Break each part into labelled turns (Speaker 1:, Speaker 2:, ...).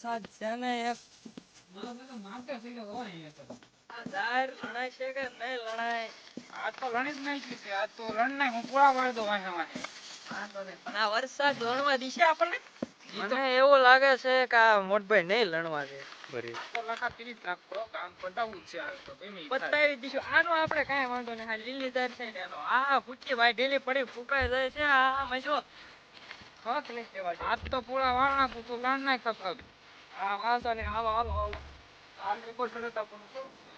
Speaker 1: વરસાદ છે ને એક. આ લણાય છે કે નહીં લણાય? વાંધો નહીં. પણ આ વરસાદ લણવા દીશે આપણને? મને એવું લાગે છે કે આ મોટભાઈ નહીં લણવા દે. બતાવી દીશું આનો આપણે કાંઈ વાંધો નહીં. આ છે આ ફૂટી ભાઈ ઢીલી પડી ફૂકાઈ જાય છે. આ મજો હક નહીં કહેવા તું લણ વાંધો નહીં આવો આવો આવો આ લોકો તરત આપણને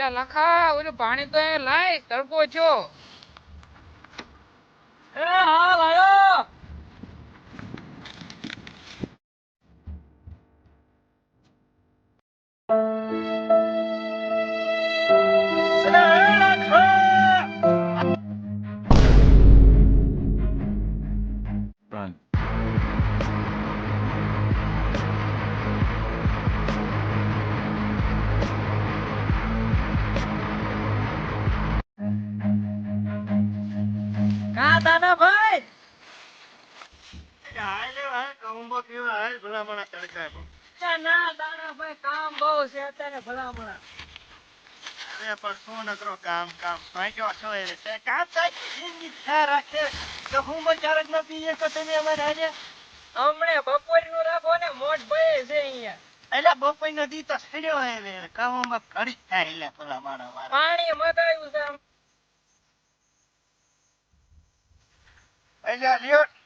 Speaker 2: એટલે લખા ઓલું પાણી તો એ લાય તડકો છો
Speaker 1: એ હા લાયો
Speaker 3: Run.
Speaker 1: ના ના દાના ભાઈ કામ બહુ છે અત્યારે ભલામણા હમણે બપોરનું રાખો ને મોટ ભાઈ છે અહીંયા પાણી છે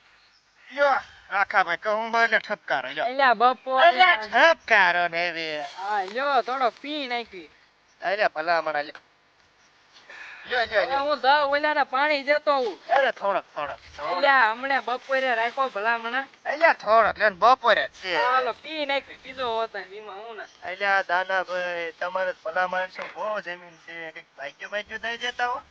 Speaker 1: બપોર હા થોડો પી નાખી.
Speaker 4: અરે ભલામણ
Speaker 1: હું ઓલાને પાણી જતો હું
Speaker 4: અરે થોડોક થોડોક
Speaker 1: અલ્યા હમણે બપોરે રાખો ભલામણા
Speaker 4: અલ્યા થોડોક લે બપોરે
Speaker 1: ચાલો પી નાખી પીધો હોત બીમાં હું ના.
Speaker 4: અલ્યા દાનાભાઈ તમારે ભલામણ છે બહુ જમીન છે. કંઈક ભાગ્ય ભાગ્ય થઈ જતા હો.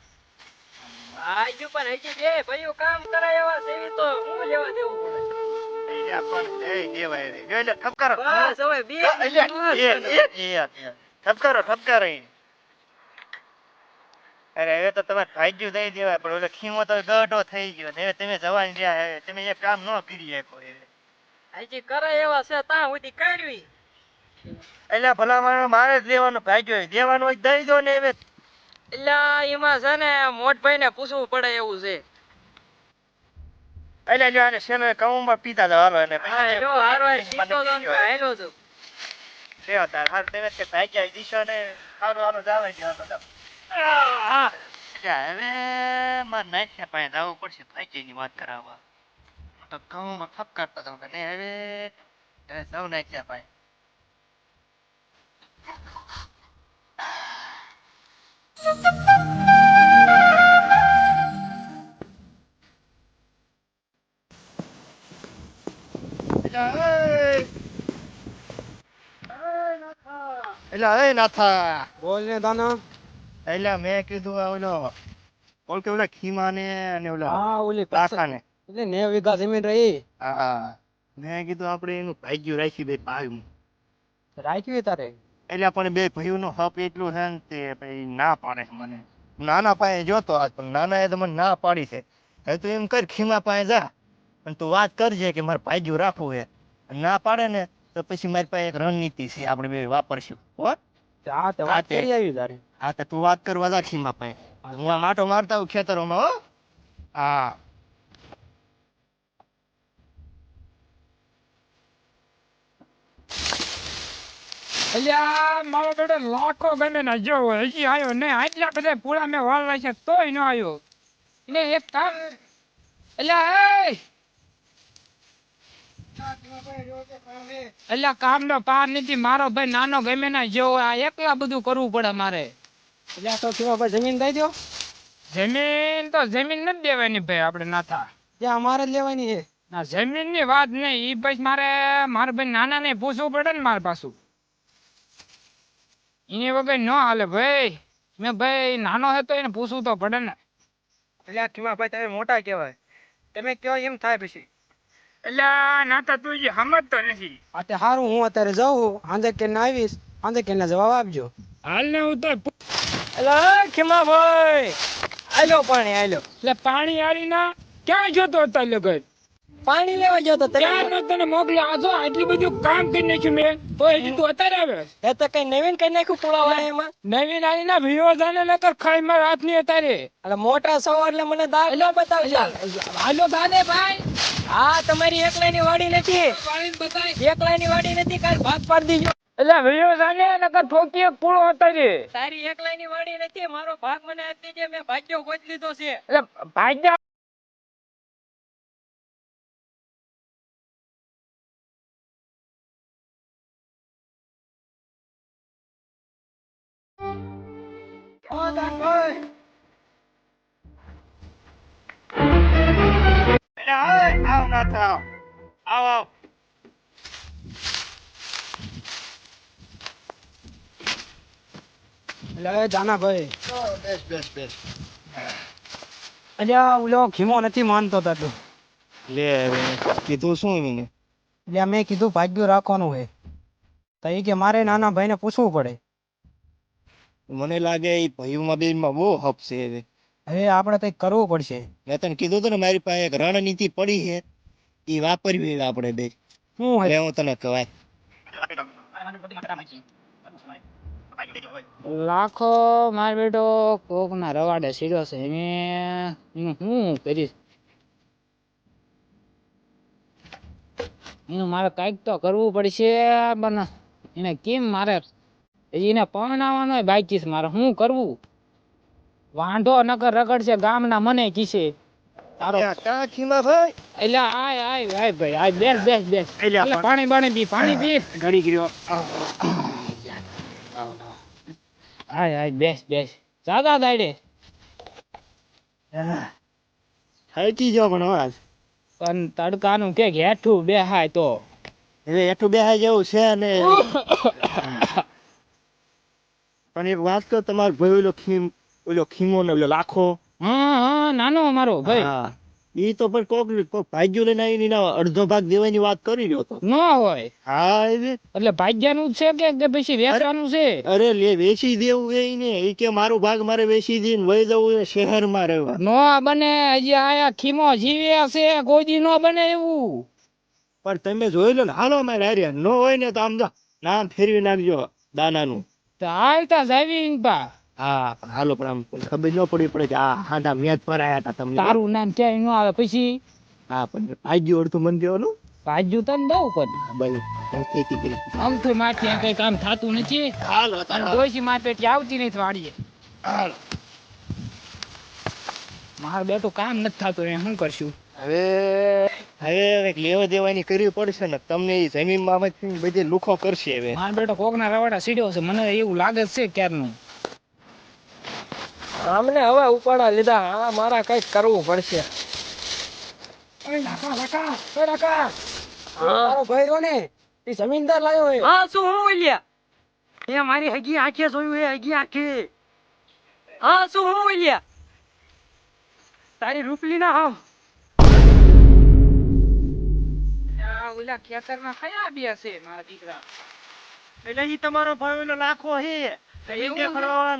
Speaker 1: આજુ પણ હજી બે ભાઈઓ કામ કરાય એવા છે તો હું લેવા દેવું પડે?
Speaker 4: પણ એ દેવાય રે જો એટલે ઠપકારો.
Speaker 1: બસ હવે બે
Speaker 4: અલ્યા એ એ એ એ. ઠપકારો ઠપકારો અરે હવે તો તમારે ભાગ્યું દઈ દેવાય પણ ઓલો ખીમો તો ગઢો થઈ ગયો ને હવે તમે જવાની રહ્યા હવે તમે એ કામ ન કરી શકો હવે.
Speaker 1: હજી કરાય એવા છે ત્યાં સુધી કાઢવી
Speaker 4: એટલે ભલા મારે જ લેવાનું ભાગ્યો દેવાનું દઈ દો ને હવે.
Speaker 1: એટલે એમાં છે ને મોટભાઈ ને પૂછવું પડે એવું છે.
Speaker 4: એટલે જો આને શેનો કઉમાં પીતા જાવ હારો એને
Speaker 1: જો હારો સીધો તો હેલો તો.
Speaker 4: છે તાર હાર તમે તે ભાગ્યા દીશો ને હારો હારો જાવ જ હાલો જાવ.
Speaker 1: હા.
Speaker 4: હવે મારે નાખ્યા પાસે જવું પડશે ભાગ્યની વાત કરાવવા. તો કમુંબા ફક કરતા હતો ને હવે હવે સૌ નાખ્યા પાસે. એ નાથા.
Speaker 2: બોલ ને દાના.
Speaker 4: એટલે મેં કીધું આ ઓલો ઓલ કે ઓલા ખીમા ને અને ઓલા
Speaker 2: હા ઓલી
Speaker 4: કાકા ને.
Speaker 2: એટલે ને વીઘા જમીન રહી.
Speaker 4: હા મેં કીધું આપણે એનું ભાગ્યું રાખી દે પાયું.
Speaker 2: રાખ્યું તારે?
Speaker 4: એટલે પણ બે ભાઈઓ નો હપ એટલું છે ને તે ભાઈ ના પાડે મને. નાના પાસે જોતો આજ પણ નાના એ તો મને ના પાડી છે. હવે તું એમ કર ખીમા પાસે જા. પણ તું વાત કરજે કે મારે ભાગ્યું રાખવું છે. ના પાડે ને તો પછી મારી પાસે એક રણનીતિ છે આપણે બે વાપરશું હો?
Speaker 2: હા તે વાત કરી આવી તારે.
Speaker 4: હા તો તું વાત કરવા જા ખીમા પાસે. હું આ માટો મારતા હું ખેતરોમાં હો? હા.
Speaker 2: અલ્યા મારો બેટો લાખો ગમે ના જો હજી આવ્યો ને આટલા બધા પૂરા મેં વાળવા છે તોય ન આવ્યો ને એક કામ અલ્યા એ! અલ્યા કામ નો પાર નથી. મારો ભાઈ નાનો ગમે ના જેવો આ એકલા બધું કરવું પડે મારે. એટલે તો કેવા ભાઈ જમીન દઈ દો. જમીન તો જમીન નથી દેવાની ભાઈ આપણે નાથા ત્યાં અમારે લેવાની છે. ના જમીનની વાત નહીં. ઈ પછી મારે મારા ભાઈ નાના ને પૂછવું પડે ને મારે પાછું. એની વગર ન હાલે ભાઈ. મેં ભાઈ નાનો હતો એને પૂછવું તો પડે ને.
Speaker 1: એટલે ખીમાભાઈ તમે મોટા કહેવાય તમે કયો એમ થાય પછી.
Speaker 2: એટલે નાતા તું જે સમજતો નથી.
Speaker 5: આ તે હારું હું અત્યારે જાઉં આંધે કે આવીશ આંધે કે જવાબ આપજો.
Speaker 2: હાલ ને હું તો
Speaker 1: એટલે ખીમાભાઈ આલો પાણી આલો
Speaker 2: એટલે પાણી હારી ના ક્યાં જોતો હતો લગન?
Speaker 5: પાણી લેવા જતો તો
Speaker 2: ક્યાં નો તને મોકલ્યો? આજો આટલું બધું કામ કરી નાખ્યું મેં તો એ તું અત્યારે આવે?
Speaker 5: એ તો કઈ નવીન કઈ નાખ્યું પુલાવા એમાં?
Speaker 2: નવીન આલી ના ભીઓ જાને નકર ખાઈ માર રાતની અત્યારે.
Speaker 5: એટલે મોટા સવાર એટલે મને દાખલો બતાવજો.
Speaker 2: હાલો ગાને ભાઈ.
Speaker 5: હા તમારી એકલાની વાડી નથી. એકલાની વાડી નથી કાલ ભાગ પાડી દીજો.
Speaker 2: એટલે વિડિયો સાને નકર ઠોકી એક પૂળો અત્યારે
Speaker 5: તારી એકલાની વાડી નથી મારો ભાગ મને આપી દેજે મેં ભાગ્યો ગોજ લીધો છે.
Speaker 2: એટલે ભાગ્યા
Speaker 4: એટલે ના થાવ. આવ આવ.
Speaker 5: એટલે જાના ભાઈ.
Speaker 4: બેસ બેસ બેસ.
Speaker 5: અલ્યા ઓલો ખીમો નથી માનતો તાતો
Speaker 4: લે હવે કીધું શું એને?
Speaker 5: એટલે મેં કીધું ભાગ્યું રાખવાનું હે. તો એ કે મારે નાના ભાઈને પૂછવું પડે.
Speaker 4: મને લાગે એ ભાઈઓમાં બેમાં બહુ હપ છે હવે.
Speaker 5: હવે આપણે કંઈક કરવું પડશે.
Speaker 4: મેં તને કીધું તો ને મારી પાસે એક રણનીતિ પડી છે. એ વાપરવી આપણે બે.
Speaker 5: શું હોય?
Speaker 4: એટલે તને કહેવાય.
Speaker 2: લાખો માર બેટો કોક ના રવાડે સીધો છે. એને એનું કરીશ? એનું મારે કાંઈક તો કરવું પડશે પણ એને કેમ મારે? એને પરણાવવાનો બાકી છે મારે. શું કરવું? વાંઢો નકર રગડશે ગામના મને કીશે. પાણી બાણી પી પાણી પી.
Speaker 4: ઘડી ગયો
Speaker 2: આય આય બેસ બેસ. સાદા દાડે
Speaker 4: થાકી જો પણ આજ.
Speaker 2: પણ તડકાનું કે હેઠું બેહાય તો.
Speaker 4: હવે એઠું બેહાઈ જેવું છે ને. પણ એક વાત તો તમારો ભાઈ ઓલો ખીમ ઓલો ખીમો ને ઓલો લાખો.
Speaker 2: નાનો અમારો ભાઈ.
Speaker 4: ઈ તો પણ કોક કોક ભાગ્યો લઈને એના અડધો ભાગ દેવાની વાત કરી રહ્યો તો
Speaker 2: ન હોય.
Speaker 4: હા
Speaker 2: એટલે ભાગ્યાનું છે કે પછી વેચવાનું છે?
Speaker 4: અરે લે વેચી દેવું એ ને. એ કે મારો ભાગ મારે વેચી દઈને વહી જવું એ શહેરમાં રહેવા.
Speaker 2: નો બને હજી આયા ખીમો જીવ્યા છે કોઈ દી નો બને એવું.
Speaker 4: પણ તમે જોઈ લો ને હાલો મારે હારે. ન હોય ને તો આમ જો નામ ફેરવી નાખજો દાનાનું.
Speaker 2: તો હાલતા જાવી પા.
Speaker 4: હા હાલો પણ આમ ખબર ન પડી પડે કે આ હાંધા મેચ પર આયા હતા તમને.
Speaker 2: તારું નામ ક્યાંય ન આવે પછી?
Speaker 4: હા પણ આજ્યું અડધું મન દેવાનું
Speaker 2: ભાજ્યું તને દઉં પણ.
Speaker 4: કરી.
Speaker 2: આમ તો માટી કઈ કામ થતું નથી.
Speaker 4: હાલો તારા
Speaker 2: ડોશી પેટી આવતી નથી વાડીએ.
Speaker 4: હાલો.
Speaker 2: મારું બેટું કામ નથી થતું એ શું કરશું?
Speaker 4: હવે હવે લેવા દેવાની કરવી પડશે ને તમને એ જમીનમાં આમાંથી બધી લુખો કરશે હવે.
Speaker 2: મારો બેટો કોકના રવાડા સીડ્યો છે મને એવું લાગે છે ક્યારનું.
Speaker 5: અમને હવે ઉપાડા લીધા. હા મારા કંઈક કરવું પડશે. મારો ભાઈ ને એ જમીનદાર
Speaker 1: હા શું હું બોલ્યા? એ મારી હગી આંખે જોયું એ હગી આંખે. હા શું હું બોલ્યા? તારી રૂપલી ના હાવ.
Speaker 2: ઓલા ખેતરમાં કયા આવ્યા છે મારા દીકરા?
Speaker 4: એટલે ઈ તમારો ભાઈ લાખો હે.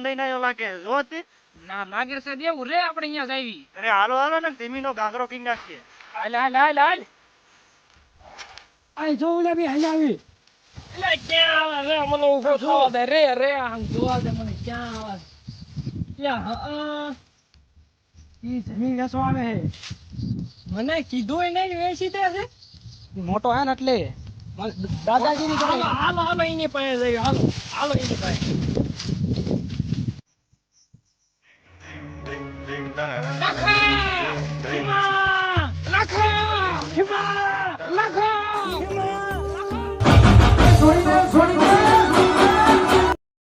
Speaker 4: લઈને આવ્યો લાગે. જો તે
Speaker 2: ના લાગે છે દેવું. રે આપણે અહીંયા જાવી
Speaker 4: અરે હાલો હાલો ને ધીમીનો ગાગરો કઈ નાખીએ.
Speaker 2: હાલ હાલ હાલ હાલ. આય જો ઉલા બી હાલ આવી. એટલે ક્યાં આવે? રે મને ઊભો થવા દે. રે રે આમ જોવા દે મને. ક્યાં આવે? ક્યાં હા ઈ જમીન લેસો આવે હે.
Speaker 5: મને કીધું નહીં વેચી દે છે. મોટો હે ને એટલે. દાદાજી ની
Speaker 2: હાલો હાલો હાલો એની પાસે જઈ હાલો હાલો એની પાસે.